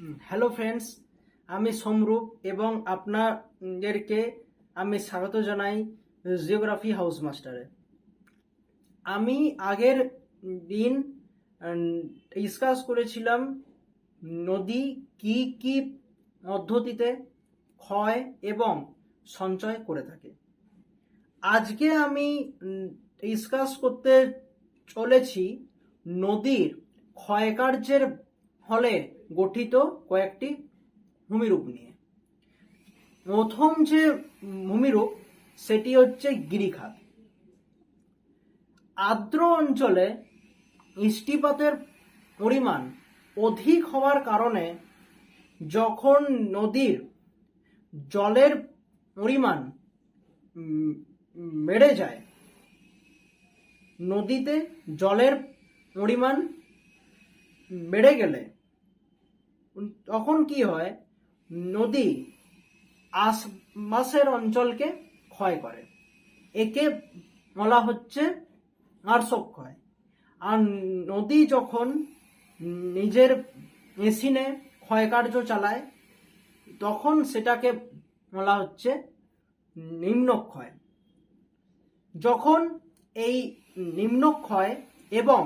Hello friends আমি সমরূপ এবং আপনাদেরকে আমি স্বাগত জানাই জিওগ্রাফি হাউস মাস্টারে আমি আগের দিন ডিসকাস করেছিলাম নদী কি কি পদ্ধতিতে ক্ষয় এবং সঞ্চয় করে থাকে। আজকে আমি ডিসকাস করতে চলেছি নদীর ক্ষয়কার্যের ফলে গঠিত কয়েকটি ভূমিরূপ নিয়ে। প্রথম যে ভূমিরূপ, সেটি হচ্ছে গিরিখাত। আর্দ্র অঞ্চলে বৃষ্টিপাতের পরিমাণ অধিক হওয়ার কারণে যখন নদীর জলের পরিমাণ বেড়ে যায়, নদীতে জলের পরিমাণ বেড়ে গেলে তখন কি হয়? নদী আশপাশের অঞ্চলকে ক্ষয় করে। একে বলা হচ্ছে আর্শক ক্ষয়। আর নদী যখন নিজের মেশিনে ক্ষয়কার্য চালায়, তখন সেটাকে বলা হচ্ছে নিম্নক্ষয় যখন এই নিম্নক্ষয় এবং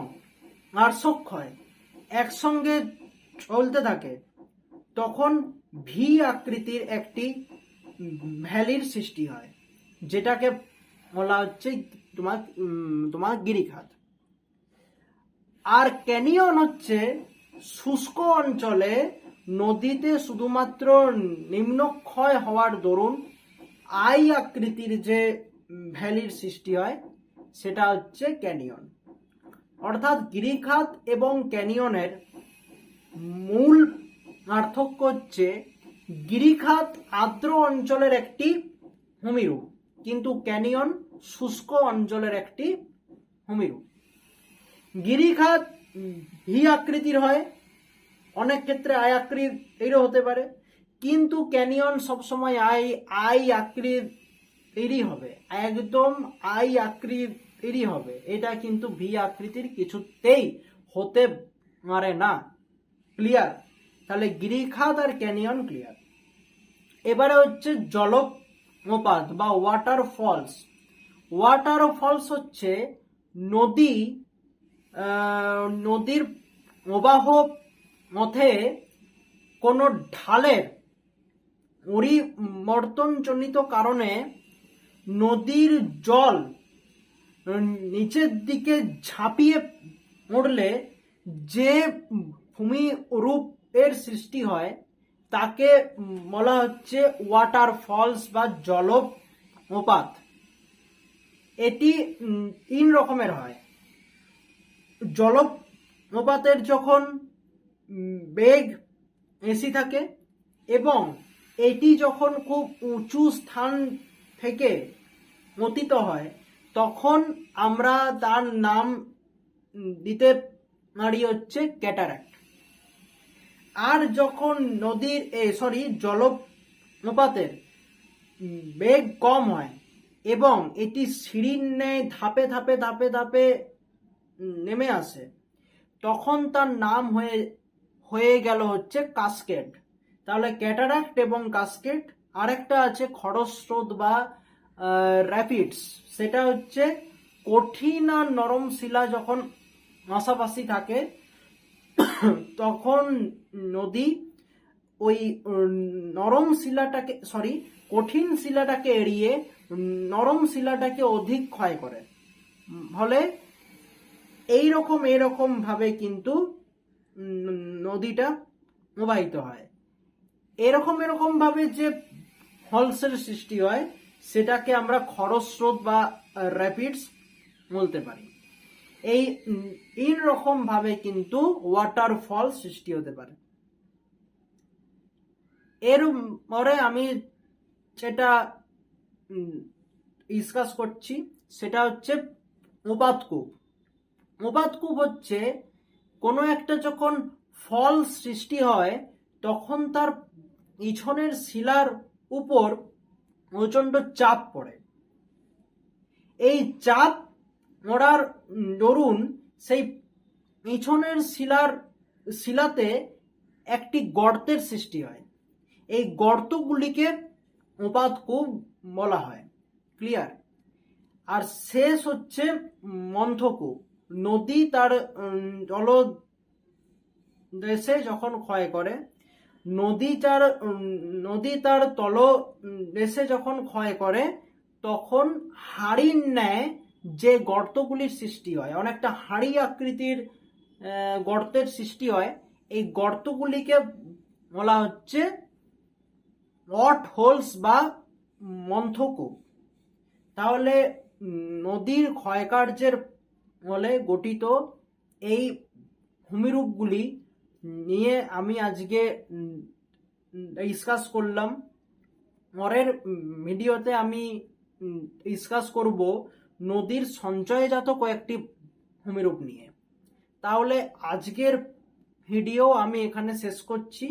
আর্শক্ষয় একসঙ্গে চলতে থাকে, তখন ভি আকৃতির একটি ভ্যালির সৃষ্টি হয়, যেটাকে বলা হচ্ছে তোমার তোমার গিরিখাত। আর ক্যানিয়ন হচ্ছে শুষ্ক অঞ্চলে নদীতে শুধুমাত্র নিম্নক্ষয় হওয়ার দরুন আই আকৃতির যে ভ্যালির সৃষ্টি হয়, সেটা হচ্ছে ক্যানিয়ন। অর্থাৎ গিরিখাত এবং ক্যানিয়নের মূল পার্থক্য হচ্ছে গিরিখাত আর্দ্র অঞ্চলের একটি ভূমিরূপ, কিন্তু ক্যানিয়ন শুষ্ক অঞ্চলের একটি ভূমিরূপ। গিরিখাত ভি আকৃতির হয়, অনেক ক্ষেত্রে আয় আকৃতিরও হতে পারে, কিন্তু ক্যানিয়ন সবসময় আই আই আকৃত এরই হবে, একদম আই আকৃত এরই হবে। এটা কিন্তু ভি আকৃতির কিছুতেই হতে পারে না। ক্লিয়ার? তাহলে গিরিখাত আর ক্যানিয়ন ক্লিয়ার। এবারে হচ্ছে জলপ্রপাত বা ওয়াটার ফলস ওয়াটার ফলস হচ্ছে নদী নদীর প্রবাহ মধ্যে কোনো ঢালের পরিবর্তনজনিত কারণে নদীর জল নিচের দিকে ঝাঁপিয়ে পড়লে যে ভূমি রূপের সৃষ্টি হয়, তাকে বলা হচ্ছে ওয়াটার ফলস বা জলপ্রপাত। এটি তিন রকমের হয়। জলপ্রপাতের যখন বেগ বেশি থাকে এবং এটি যখন খুব উঁচু স্থান থেকে মতিত হয়, তখন আমরা তার নাম দিতে পারি হচ্ছে ক্যাটারাক্ট। আর যখন নদীর সরি জলপ্রপাতের বেগ কম হয় এবং এটি সিঁড়ির ন্যায় ধাপে ধাপে ধাপে ধাপে নেমে আসে, তখন তার নাম হয়ে হয়ে গেল হচ্ছে কাস্কেড। তাহলে ক্যাটারাক্ট এবং কাস্কেড, আরেকটা আছে খরস্রোত বা র্যাপিডস। সেটা হচ্ছে কঠিন আর নরম শিলা যখন পাশাপাশি থাকে তখন নদী ওই নরম শিলাটাকে সরি কঠিন শিলাটাকে এড়িয়ে নরম শিলাটাকে অধিক ক্ষয় করে। ফলে এই রকম এরকম ভাবে কিন্তু নদীটা প্রবাহিত হয়। এরকম এরকম ভাবে যে ফলসের সৃষ্টি হয়, সেটাকে আমরা খরস্রোত বা র্যাপিডস বলতে পারি। এই ভাবে কিন্তু ওয়াটারফল সৃষ্টি হতে পারে। এর পরে আমি যেটা ডিসকাস করছি, সেটা হচ্ছে উপাতকূপ উপাতকূপ হচ্ছে কোনো একটা যখন ফল সৃষ্টি হয়, তখন তার পিছনের শিলার উপর প্রচণ্ড চাপ পড়ে। এই চাপ পড়ার দরুন সেই পিছনের শিলার, শিলাতে একটি গর্তের সৃষ্টি হয়। এই গর্তগুলিকে উপাদকূপ বলা হয়। ক্লিয়ার আর শেষ হচ্ছে মন্থকূপ। নদী তার জল দেশে যখন ক্ষয় করে, নদী তার নদী তার তল দেশে যখন ক্ষয় করে, তখন হাড়ির ন্যায় যে গর্তগুলির সৃষ্টি হয়, অনেকটা হাড়ি আকৃতির গর্তের সৃষ্টি হয়, এই গর্তগুলিকে বলা হচ্ছে ওয়াট হোলস বা মন্থকূপ তাহলে নদীর ক্ষয়কার্যের ফলে গঠিত এই ভূমিরূপগুলি নিয়ে আমি আজকে ডিসকাস করলাম। পরের ভিডিওতে আমি ডিসকাস করব নদীর সঞ্চয়জাত কয়েকটি ভূমিরূপ নিয়ে। তাহলে আজকের ভিডিও আমি এখানে শেষ করছি।